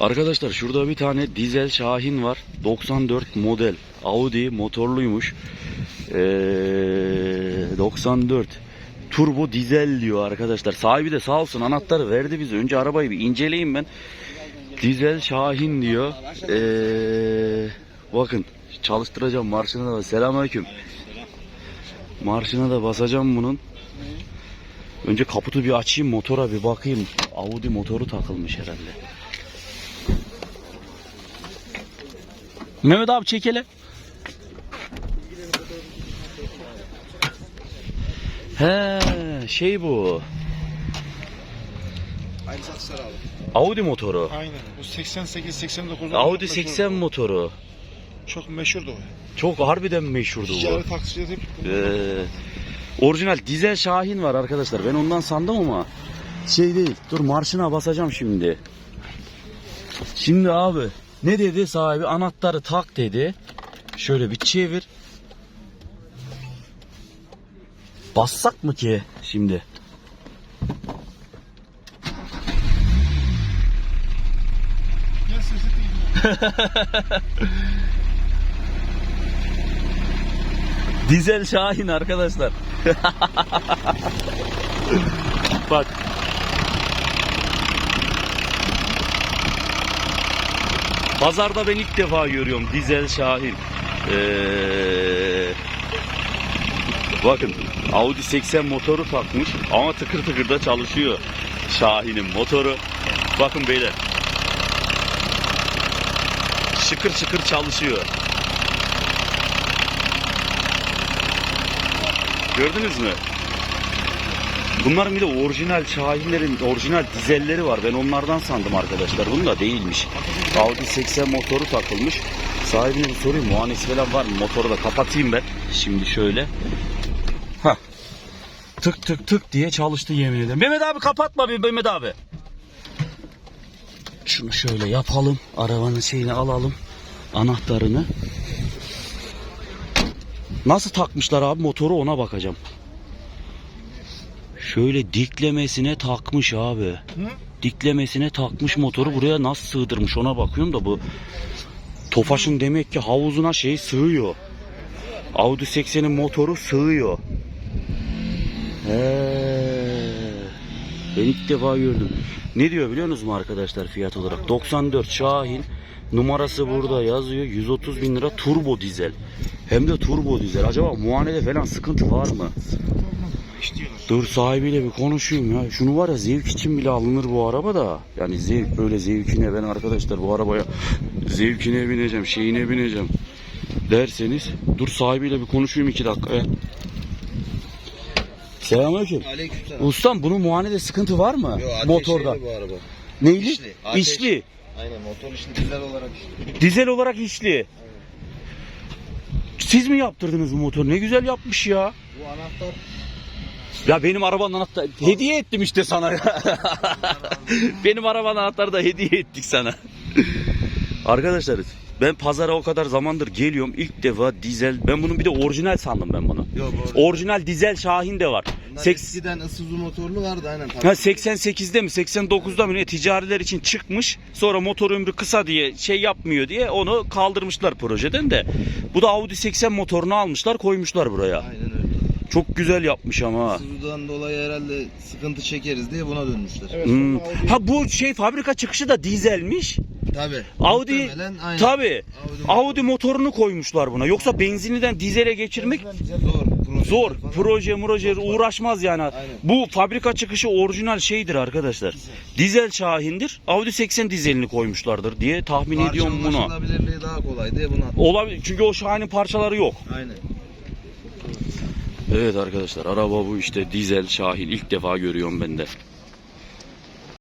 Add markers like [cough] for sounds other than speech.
Arkadaşlar şurada bir tane dizel Şahin var. 94 model. Audi motorluymuş. Ee, 94. Turbo dizel diyor arkadaşlar. Sahibi de sağ olsun anahtarı verdi bize. Önce arabayı bir inceleyeyim ben. Dizel Şahin diyor. Ee, bakın çalıştıracağım marşına da. Selamünaleyküm. Marşına da basacağım bunun. Önce kaputu bir açayım motora bir bakayım. Audi motoru takılmış herhalde. Mehmet abi çekele. He şey bu. Aynı satsar abi. Audi motoru. Aynen. Bu 88-89. Audi 80 motoru. Çok meşhurdu o. Çok harbiden meşhurdu bu. Ticari taksiciler hep Ee, orijinal dizel Şahin var arkadaşlar. Ben ondan sandım ama şey değil. Dur marşına basacağım şimdi. Şimdi abi ne dedi sahibi? Anahtarı tak dedi. Şöyle bir çevir. Bassak mı ki şimdi? Dizel Şahin arkadaşlar. [laughs] Bak. Pazarda ben ilk defa görüyorum dizel Şahin. Ee, bakın Audi 80 motoru takmış ama tıkır tıkır da çalışıyor Şahin'in motoru. Bakın beyler. Şıkır şıkır çalışıyor. Gördünüz mü? Bunların bir de orijinal Şahinlerin orijinal dizelleri var. Ben onlardan sandım arkadaşlar. Bunu da değilmiş. Audi 80 motoru takılmış. Sahibine bir sorayım. Muhanesi falan var mı? Motoru da kapatayım ben. Şimdi şöyle. Hah. Tık tık tık diye çalıştı yemin ederim. Mehmet abi kapatma bir Mehmet abi. Şunu şöyle yapalım. Arabanın şeyini alalım. Anahtarını. Nasıl takmışlar abi motoru ona bakacağım. Şöyle diklemesine takmış abi. Diklemesine takmış motoru buraya nasıl sığdırmış ona bakıyorum da bu Tofaş'ın demek ki havuzuna şey sığıyor. Audi 80'in motoru sığıyor. He. Ben ilk defa gördüm. Ne diyor biliyor musunuz mu arkadaşlar fiyat olarak? 94 Şahin numarası burada yazıyor. 130 bin lira turbo dizel. Hem de turbo dizel. Acaba muayenede falan sıkıntı var mı? Dur sahibiyle bir konuşayım ya. Şunu var ya zevk için bile alınır bu araba da. Yani zevk böyle zevkine ben arkadaşlar bu arabaya zevkine bineceğim, şeyine bineceğim derseniz dur sahibiyle bir konuşayım iki dakika ya. Selamünaleyküm. Aleykümselam. Ustam bunun muayenede sıkıntı var mı? Yo, Motorda. şeyli bu araba. Neyli? İşli, ateş. İşli. Aynen motor işini güzel olarak işte. Dizel olarak işli. Siz mi yaptırdınız bu motoru? Ne güzel yapmış ya. Bu anahtar Ya benim arabanın anahtarı hediye ettim işte sana [laughs] benim arabanın anahtarı da hediye ettik sana. [laughs] Arkadaşlar ben pazara o kadar zamandır geliyorum. İlk defa dizel. Ben bunun bir de orijinal sandım ben bunu. yok. Orijinal dizel Şahin de var. Bunlar Seks- eskiden Isuzu motorlu vardı aynen. Ha 88'de mi 89'da mı ne ticariler için çıkmış. Sonra motor ömrü kısa diye şey yapmıyor diye onu kaldırmışlar projeden de. Bu da Audi 80 motorunu almışlar koymuşlar buraya. Aynen öyle. Çok güzel yapmış ama. ha. Isuzu'dan dolayı herhalde sıkıntı çekeriz diye buna dönmüşler. Evet, Hmm. Audi- Ha bu şey fabrika çıkışı da dizelmiş. Tabii. Audi Muhtemelen aynen. tabi Audi, Audi motorunu koymuşlar buna. Yoksa benzinliden dizele geçirmek zor. proje zor. falan. Proje proje uğraşmaz yani. Aynen. Bu fabrika çıkışı orijinal şeydir arkadaşlar. Dizel Şahin'dir. Audi 80 dizelini koymuşlardır diye tahmin Parça ediyorum bunu. ulaşılabilirliği daha kolay diye buna attık. Olabilir. Çünkü o Şahin'in parçaları yok. Aynen. Evet arkadaşlar araba bu işte dizel Şahin ilk defa görüyorum ben de.